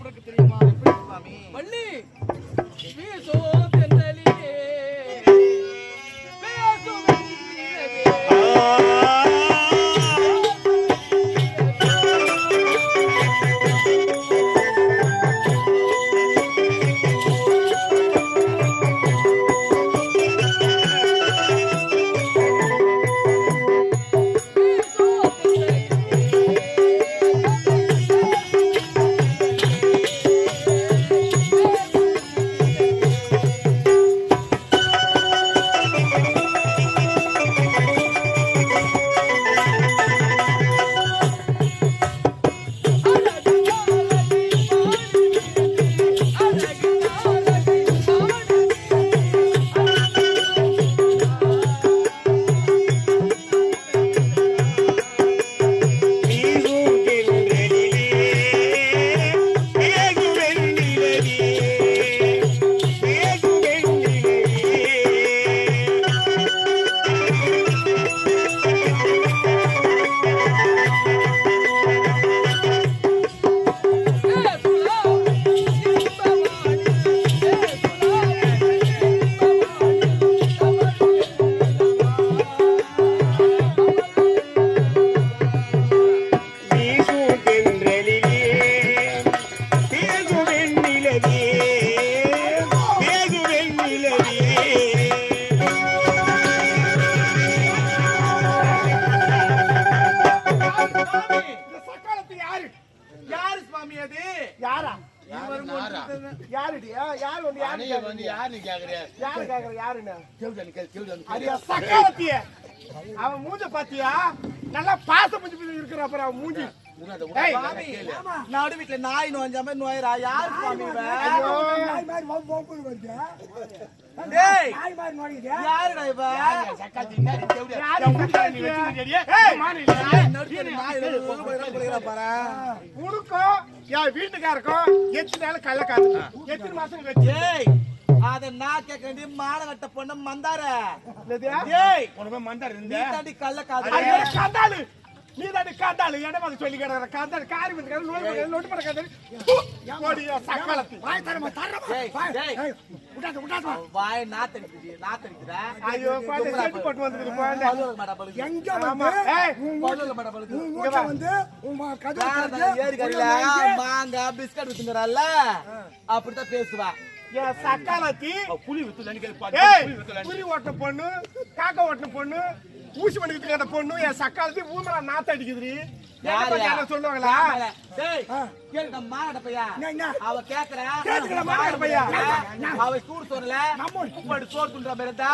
உனக்கு தெரியுமா? எப்படி சுவாமி வள்ளி வீசோ தென்றலிலே யாரா இவர் மட்டும்தான். யாருடி? ஆ, யார் வந்து யாரு வந்து யாரு கேக்குறியா? யாரு கேக்குற? யாருன்னு? கேள்வி கேள்வி அது சக்காலத்திய அவன் மூஞ்ச பாத்தியா? நல்லா பாச மூஞ்சி இருக்கிற அப்புறம் அவன் மூஞ்சி. நடு வீட்டுல நாய் நோஞ்ச மாதிரி நோயரா யாரு சுவாமி இவன்? ஐயோ, டேய் யாருடா இவன் யாரு சக்காலத்திய? ஏய், நாய் நடுத்தர நாய் நடு உள்ள போய் உள்ள போய்க்கிறா பாரு. உனக்கும் என் வீட்டுக்காருக்கும் எத்தனை நாள் கள்ள காத்து எத்தனை மாசம் கழிச்சு? ஏய் அத நான் கேட்கறேன் மானகட்ட பொண்ணு மந்தார? ஏய் உனக்கு மந்தார் நீ இருந்த தாண்டி கள்ள காது ஐயோ, காந்தாளு! நீ தாண்டி காந்தாளு. இடம் வந்து சொல்லி கிடக்குற? காந்தாளு காரி வந்து நோட்டு நோட்டு பண்ண காந்தாளு? சக்காலத்தி டேய் டேய் அவன் வாய் நாத்தடிக்குது நாத்தடிக்குதா? ஐயோ செட்டு போட்டு வந்துருக்கு எங்க வந்து பழுது. வந்து ஏறி பிஸ்கட் வித்துங்கறல்ல அப்படித்தான் பேசுவா. என் சக்காலத்தி புலி வித்துல ஏய் புலி ஓட்டின பொண்ணு காக்கா ஓட்டின பொண்ணு ஊசி பண்ணிக்கிட்டு கேட்ட பொண்ணு என் சக்காலத்தி ஊமரா நாத்த அடிக்குதுடி சொல்லுவாங்களா? அவ கேக்குறா. அவ சூடு சோறுல, உப்பாடு சோறு துண்டுற மாதிரி இருந்தா,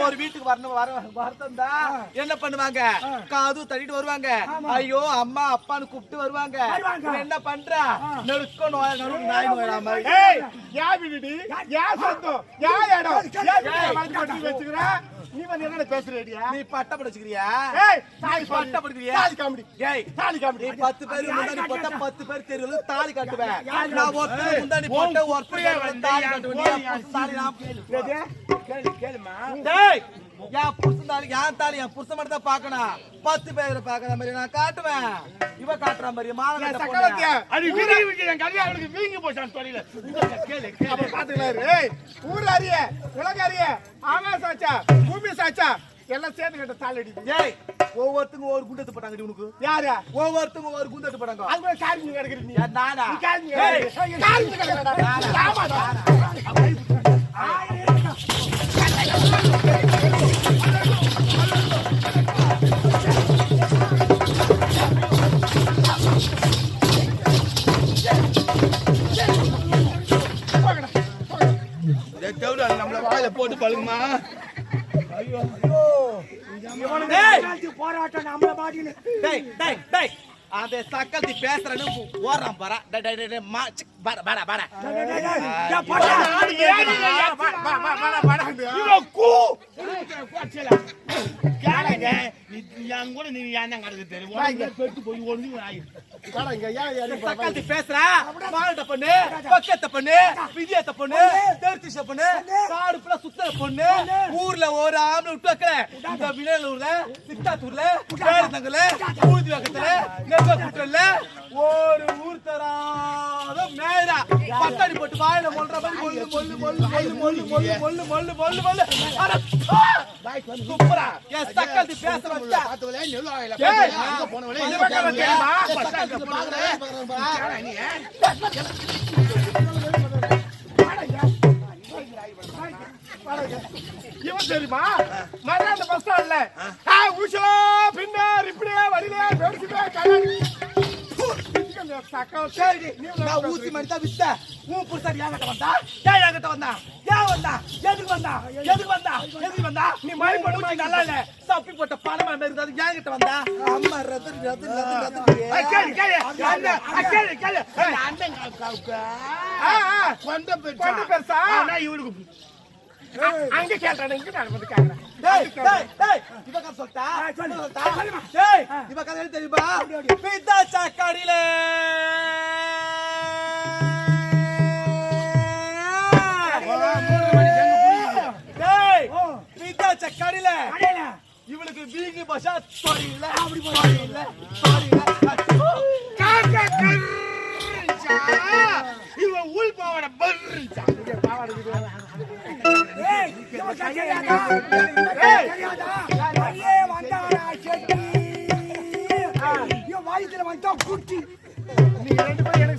ஒரு வீட்டுக்கு வரணும் வர வரத்தந்தா என்ன பண்ணுவாங்க காது தட்டிட்டு வருவாங்க ஐயோ அம்மா அப்பான்னு கூப்பிட்டு வருவாங்க என்ன பண்றா நெருக்க நோய் நாய் நோய் மாதிரி யா வீடுடி யா சொந்தம் யா இடம் யா நீ வந்து என்ன பேசுறேடியா? நீ பட்ட படிச்சுக்கிறியா ஏய் தாலி பட்ட படுக்கிறியா தாலி காமெடி. ஏய் தாலி காமெடி. நீ பத்து பேர் முந்தானி போட்டா பத்து பேர் தெருவுல தாலி கட்டுவேன். நான் ஒருத்தர் முந்தானி போட்ட ஒருத்தர் தாலி கட்டுவேன். தாலி நான் கேளு கேளுமா. டேய் என் புருஷன் தாலி என் தாலி என் புருஷன் மட்டும் தான் பார்க்கணும். பத்து பேரை பார்க்கற மாதிரி நான் காட்டுவேன். இவ காட்டுற மாதிரி மாலை. அது வீங்கி வீங்கி என் கல்யாணம் வீங்கி போச்சான் தொழில. கேளு கேளு. பாத்துக்கலாரு ஏய் ஊர் அறிய உலக அறிய ஆகாச சாச்சா பூமி சாச்சா எல்லாம் சேர்ந்து கிட்ட தாலி அடிக்குது ஏய் ஒவ்வொருத்தங்க ஒரு குண்டத்து போட்டாங்க உனக்கு. யாரு ஒவ்வொருத்தங்க ஒரு குண்டத்து போட்டாங்க. அது கூட நீ. ஏன் நானா? நீ காரியம் வாயில போட்டு பழுகுமா டேய் போராட்டம் நம்மள மாட்டின்னு டேய் டேய் டேய். அந்த சக்கத்தி பேசுறேன்னு ஓடுறான் பாரா. டேய் டேய் கேளுங்க என் கூட நீ ஏன் கிடக்கு தெரியும் பெட்டு போய் ஒண்ணு பேசுறா? மால்ட்ட பொண்ணு பக்கத்த பொண்ணு விஜயத்த பொண்ணு தேர்த்திஷ பொண்ணு காடு ஃபுல்லா சுத்தர பொண்ணு ஊர்ல ஒரு ஆம்பளை விட்டு வைக்கல. இந்த வினலூர்ல சித்தாத்தூர்ல பேரத்தங்கல ஊர்தி பக்கத்துல ஒரு ஊர் தராத மேரா போட்டு வாயில மொல்ற மாதிரி மொல்லு மொல்லு மொல்லு மொல்லு மொல்லு மொல்லு மொல்லு மொல்லு மொல்லு மொல்லு ஆ! துப்புறா என் பேச வச்சா நெல்லு அங்க போனவளே, பக்கம் தெரியுமா? பஸ் ஸ்டாண்ட்ல நீ? இவன் தெரியுமா மறுநாள் அந்த பஸ் ஸ்டாண்ட்ல ஆ பின்னார் இப்படியே வழியிலே வெடிச்சுட்டே நான் ஊசி மணி தான் வித்த உன் புருஷன் என்கிட்ட வந்தா ஏன் வந்தா ஏன் வந்தா எதுக்கு வந்தா எதுக்கு வந்தா எதுக்கு வந்தா நீ மழை பண்ணுமா நல்லா இல்ல போட்ட பணமா மாதிரி இருந்தாது என்கிட்ட வந்தா அம்மா ரத்து ரத்து ரத்து கேளு அண்ணன் கொண்ட பெருசா. இவனுக்கு அங்க கேட்டானே இங்க நான் வந்து கேக்குறேன் டேய் டேய் டேய் இவக்கா சொல்லிட்டா? சொல்லிட்டா? டேய் இவக்கா தெரியுமா? பிதா சாக்கடியிலே கடையில இவளுக்கு வீங்கி பசா சாரி இல்ல அப்படி சாரி இல்ல சாரி இல்ல இவன் உள் பாவட பர்றா வந்தாரா செட்டி. வாயுத்துல வந்தா குட்டி. நீ ரெண்டு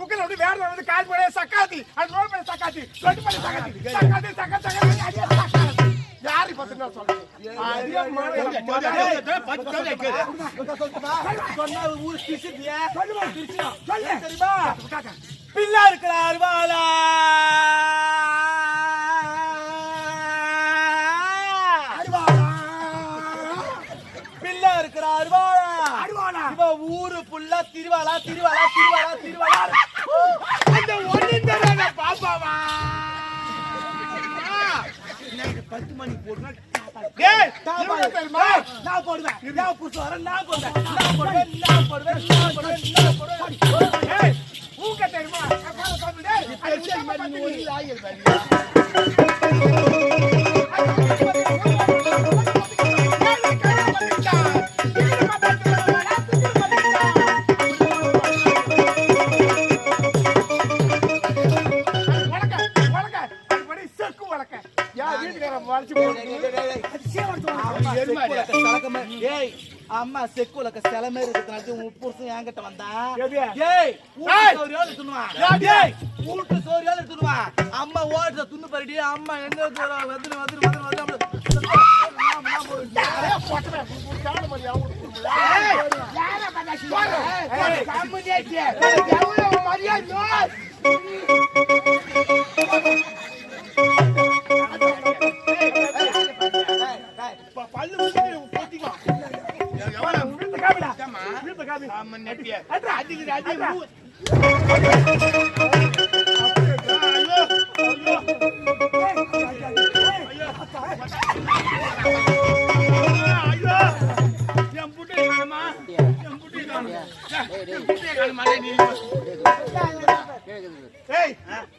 బుక్కలు ఉండి వేరే ఉంది కాలు పడే సకాతి అది రోడ్ పడే సకాతి రొట్టు పడే సకాతి సకాతి సకాతి సకాతి అదే సకాతి யாரு பத்தினா சொல்றேன் பிள்ளை இருக்கிறார் வாழா பிள்ளை இருக்கிறார் வாழா ஊரு புள்ள திருவாளா திருவாளா திருவாளா திருவாளா. அந்த ஒண்ணு பாப்பாவா? பத்து மணி போடுனா நான் போடுவேன். நான் புதுசு வரேன் நான் போடுவேன். நான் போடுவேன் நான் போடுவேன் நான் போடுவேன் நான் போடுவேன். ஊக்க தெரியுமா? ஒன்றில் ஆகியிருப்பாரு ஏமா செக்குல செலமே இருக்கிறது உன் புருஷன் என்கிட்ட வந்தா? ஏய் சோரியால எடுத்துனுவான் ஏய் ஊட்டு சோரியால எடுத்துனுவான் அம்மா ஓடுற துண்ணு பரடி அம்மா என்ன வந்து வந்து வந்து வந்து மரியாதை?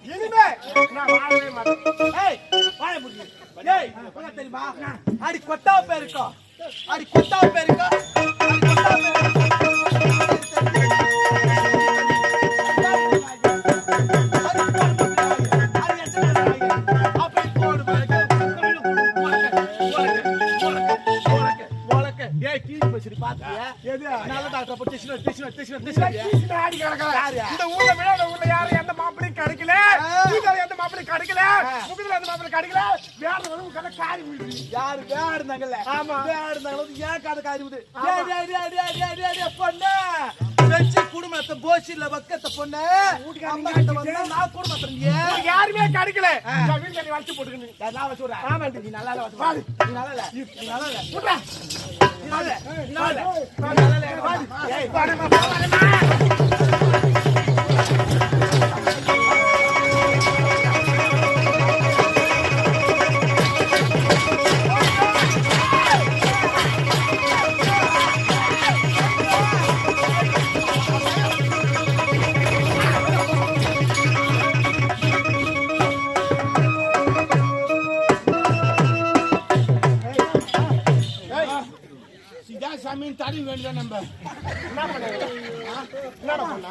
இனிமே நான் வாழவே மாட்டேன் ஏய் வாய முடியும் ஏய் உனக்கு தெரியுமா அடி கொட்டா பேருக்கோ அடி கொட்டா பேருக்கோ அடி கொட்டா பேருக்கோ எது நல்ல டாக்டர் போட்டு டிஷன் டிஷன் டிஷன் டிஷன் இந்த ஆடி கிடக்கல. இந்த ஊர்ல விளையாட ஊர்ல யாரும் எந்த மாப்பிளையும் கிடைக்கல. வீட்டுல எந்த மாப்பிளையும் கிடைக்கல. முகத்துல எந்த மாப்பிளையும் கிடைக்கல. வேற உங்க கடை காரி விழுது யாரு? வேடுனாங்கல்ல ஆமா. வேடுனாங்க ஏன் கதை டேய் டேய் பொண்ணு. வெச்சி குடும்பத்தை போச்சில வக்கத்த பொண்ணு. நான் குடும்பத்தை யாருமே கிடைக்கல. வீட்டுல வச்சு போட்டுக்கணும் நான் வச்சு விடுறேன். ஆமாண்டி. நீ நல்லா வச்சு நீ நல்லா இல்ல. நீ நல்லா இல்ல. விட்றா. நீ நல்லா இல்ல. நீ நல்லா இல்ல. வந்து தடவி வேண்டியதான் நம்ம? என்ன பண்ண?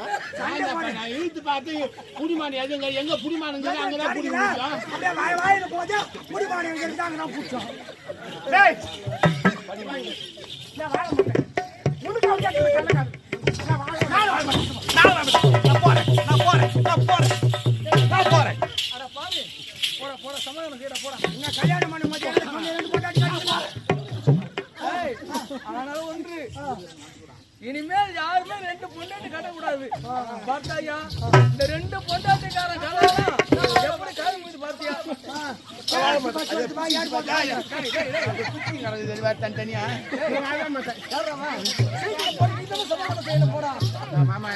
நான் இழுத்து பார்த்து புடிமான் எதுங்க? எங்க புடிமானுங்க அங்கதான் புடி வாயில போச்சு முடிமாடி இருந்தாங்க நான் பிடிச்சோம் நான் போறேன். நான் போறேன். நான் போறேன். நான் போறேன். போடா போடா. சமாதானம் என்ன கல்யாணம் பண்ண மாட்டேன் ரெண்டு பொண்டாட்டி கட்டிக்கலாம். ஏய், ஆனால் ஒன்று இனிமேல் யாருமே ரெண்டு பொண்டாட்டி கட்டக்கூடாது பார்த்தாயா இந்த ரெண்டு பொண்டாட்டிக்காரன் கலாம் எப்படி காது மீது பார்த்தியா பஸ் போடா மாமா